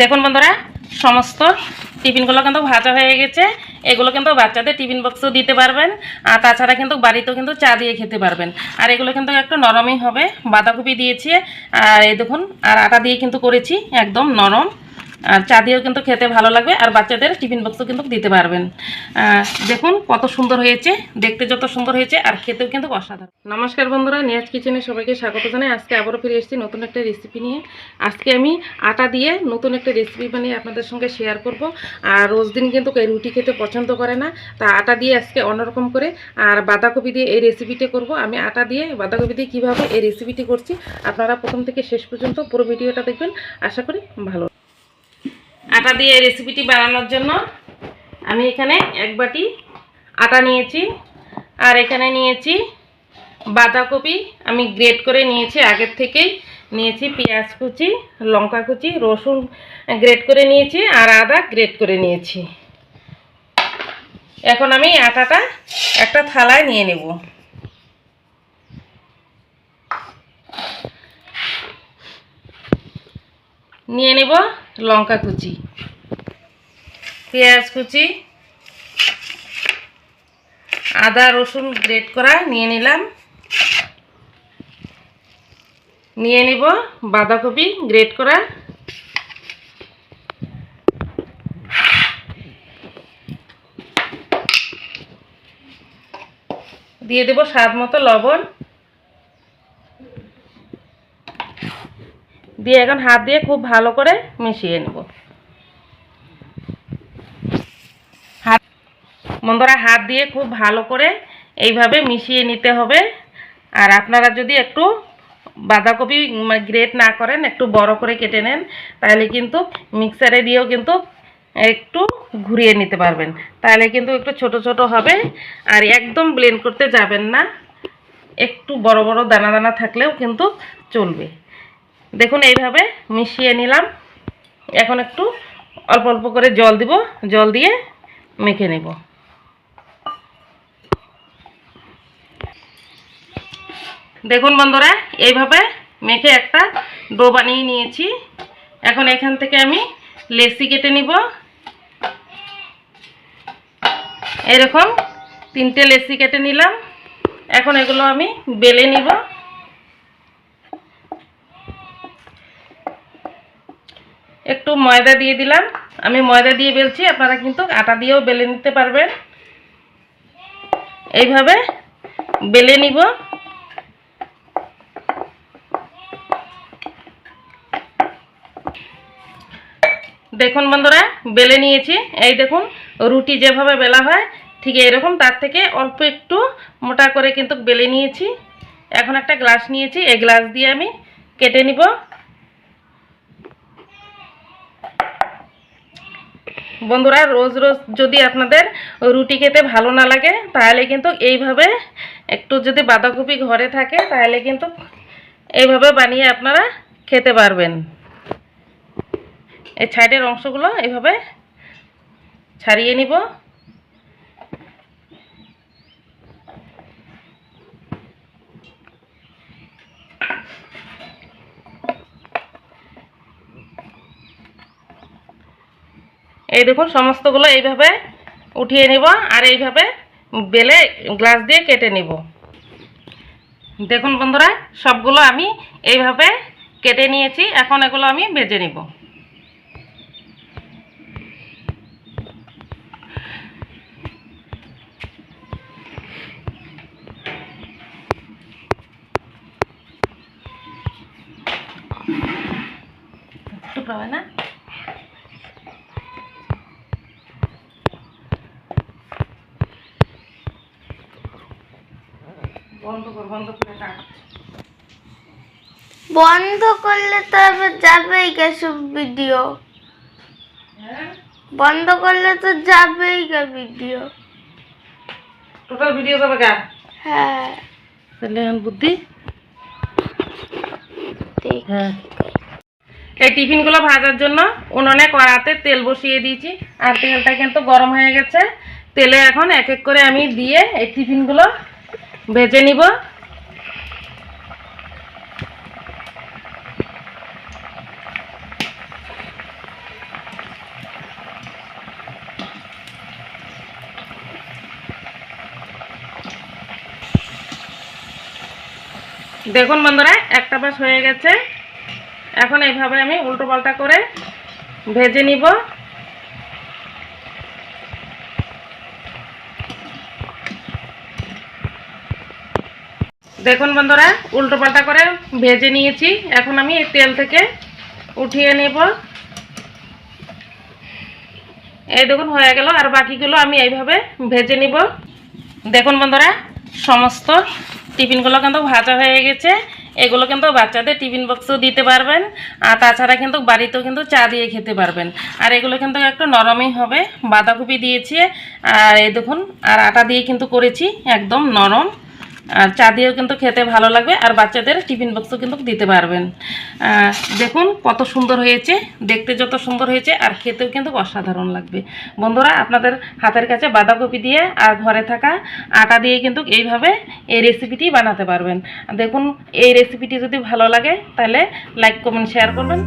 দেখুন বন্ধুরা, সমস্ত টিফিনগুলো কিন্তু ভাজা হয়ে গেছে। এগুলো কিন্তু বাচ্চাদের টিফিন বক্সও দিতে পারবেন, আর তাছাড়া কিন্তু বাড়িতেও কিন্তু চা দিয়ে খেতে পারবেন। আর এগুলো কিন্তু একটু নরমই হবে, বাঁধাকপি দিয়েছি, আর এই দেখুন, আর আটা দিয়ে কিন্তু করেছি, একদম নরম। চা দিয়েও কিন্তু খেতে ভালো লাগবে, আর বাচ্চাদের টিফিন বক্সও কিন্তু দিতে পারবেন। দেখুন কত সুন্দর হয়েছে, দেখতে যত সুন্দর হয়েছে, আর খেতেও কিন্তু অসাধারণ। নমস্কার বন্ধুরা, নিয়াজ কিচেনে সবাইকে স্বাগত জানাই। আজকে আবারও ফিরে এসেছি নতুন একটা রেসিপি নিয়ে। আজকে আমি আটা দিয়ে নতুন একটা রেসিপি বানিয়ে আপনাদের সঙ্গে শেয়ার করব। আর রোজ দিন কিন্তু রুটি খেতে পছন্দ করে না, তা আটা দিয়ে আজকে অন্যরকম করে। আর বাঁধাকপি দিয়ে এই রেসিপিটা করব। আমি আটা দিয়ে বাঁধাকপি দিয়ে কীভাবে এই রেসিপিটি করছি, আপনারা প্রথম থেকে শেষ পর্যন্ত পুরো ভিডিওটা দেখবেন। আশা করি ভালো আটা দিয়ে রেসিপিটি বানানোর জন্য আমি এখানে এক বাটি আটা নিয়েছি। আর এখানে নিয়েছি বাঁধাকপি। আমি গ্রেট করে নিয়েছি, আগের থেকেই নিয়েছি পেঁয়াজ কুচি, লঙ্কা কুচি, রসুন গ্রেট করে নিয়েছি আর আদা গ্রেট করে নিয়েছি। এখন আমি আটাটা একটা থালায় নিয়ে নেব। নিয়ে নেব লঙ্কা কুচি। পেঁয়াজ কুচি, আদা, রসুন গ্রেট করা নিয়ে নিলাম। নিয়ে নিব বাঁধাকপি গ্রেট করা দিয়ে দেব স্বাদ মতো লবণ। দিয়ে এখন হাত দিয়ে খুব ভালো করে মিশিয়ে নেব। বন্ধুরা হাত দিয়ে খুব ভালো করে এইভাবে মিশিয়ে নিতে হবে। আর আপনারা যদি একটু বাঁধাকপি গ্রেট না করেন, একটু বড় করে কেটে নেন, তাহলে কিন্তু মিক্সারে দিয়েও কিন্তু একটু ঘুরিয়ে নিতে পারবেন। তাহলে কিন্তু একটু ছোট ছোট হবে আর একদম ব্লেন্ড করতে যাবেন না। একটু বড় বড় দানা দানা থাকলেও কিন্তু চলবে। দেখুন, এইভাবে মিশিয়ে নিলাম। এখন একটু অল্প অল্প করে জল দিব। জল দিয়ে মেখে নেব। দেখুন বন্ধুরা, এইভাবে মেখে একটা ডো বানিয়ে নিয়েছি। এখন এখান থেকে আমি লেসি কেটে নিব। এরকম তিনটে লেসি কেটে নিলাম। এখন এগুলো আমি বেলে নিব। একটু ময়দা দিয়ে দিলাম। আমি ময়দা দিয়ে বেলছি, আপনারা কিন্তু আটা দিয়েও বেলে নিতে পারবেন। এইভাবে বেলে নিব। দেখুন বন্ধুরা, বেলে নিয়েছি। এই দেখুন, রুটি যেভাবে বেলা হয়, ঠিক এরকম তার থেকে অল্প একটু মোটা করে কিন্তু বেলে নিয়েছি। এখন একটা গ্লাস নিয়েছি, এই গ্লাস দিয়ে আমি কেটে নিব। বন্ধুরা, রোজ রোজ যদি আপনাদের রুটি খেতে ভালো না লাগে, তাহলে কিন্তু এইভাবে একটু যদি বাঁধাকপি ঘরে থাকে, তাহলে কিন্তু এইভাবে বানিয়ে আপনারা খেতে পারবেন। এই সাইডের অংশগুলো এইভাবে ছাড়িয়ে নিব। এই দেখুন, সমস্তগুলো এইভাবে উঠিয়ে নিব আর এইভাবে বেলে গ্লাস দিয়ে কেটে নিব। দেখুন বন্ধুরা, সবগুলো আমি এইভাবে কেটে নিয়েছি, এখন এগুলো আমি বেজে নিব। হয় না? বন্ধ কর বন্ধ করে কাট বন্ধ করলে তো আবার যাবেই গেসব ভিডিও হ্যাঁ? বন্ধ করলে তো যাবেই গে ভিডিও টোটাল ভিডিও যাবে গা? হ্যাঁ। তাহলে বুদ্ধি? ঠিক হ্যাঁ। এই টিফিনগুলো ভাজার জন্য উনুনে কড়াতে তেল বসিয়ে দিয়েছি। আর তেলটা কিন্তু গরম হয়ে গেছে। তেলে এখন এক এক করে আমি দিয়ে এই টিফিনগুলো ভেজে নিব। দেখুন বন্ধুরা, একটা পাশ হয়ে গেছে। এখন এইভাবে আমি উল্টো পাল্টা করে ভেজে নিব। দেখুন বন্ধুরা, উল্টো পাল্টা করে ভেজে নিয়েছি। এখন আমি এই তেল থেকে উঠিয়ে নেব। এই দেখুন, হয়ে গেল। আর বাকিগুলো আমি এইভাবে ভেজে নিব। দেখুন বন্ধুরা, সমস্ত টিফিনগুলো কিন্তু ভাজা হয়ে গেছে। এগুলো কিন্তু বাচ্চাদের টিফিন বক্সও দিতে পারবেন, আর তাছাড়া কিন্তু বাড়িতেও কিন্তু চা দিয়ে খেতে পারবেন। আর এগুলো কিন্তু একটু নরমই হবে, বাঁধাকপি দিয়েছি, আর এই দেখুন, আর আটা দিয়ে কিন্তু করেছি, একদম নরম। আর চা দিয়েও কিন্তু খেতে ভালো লাগবে, আর বাচ্চাদের টিফিন বক্সও কিন্তু দিতে পারবেন। দেখুন কত সুন্দর হয়েছে, দেখতে যত সুন্দর হয়েছে, আর খেতেও কিন্তু অসাধারণ লাগবে। বন্ধুরা, আপনাদের হাতের কাছে বাঁধাকপি দিয়ে আর ঘরে থাকা আটা দিয়ে কিন্তু এইভাবে এই রেসিপিটি বানাতে পারবেন। দেখুন, এই রেসিপিটি যদি ভালো লাগে, তাহলে লাইক কমেন্ট শেয়ার করবেন।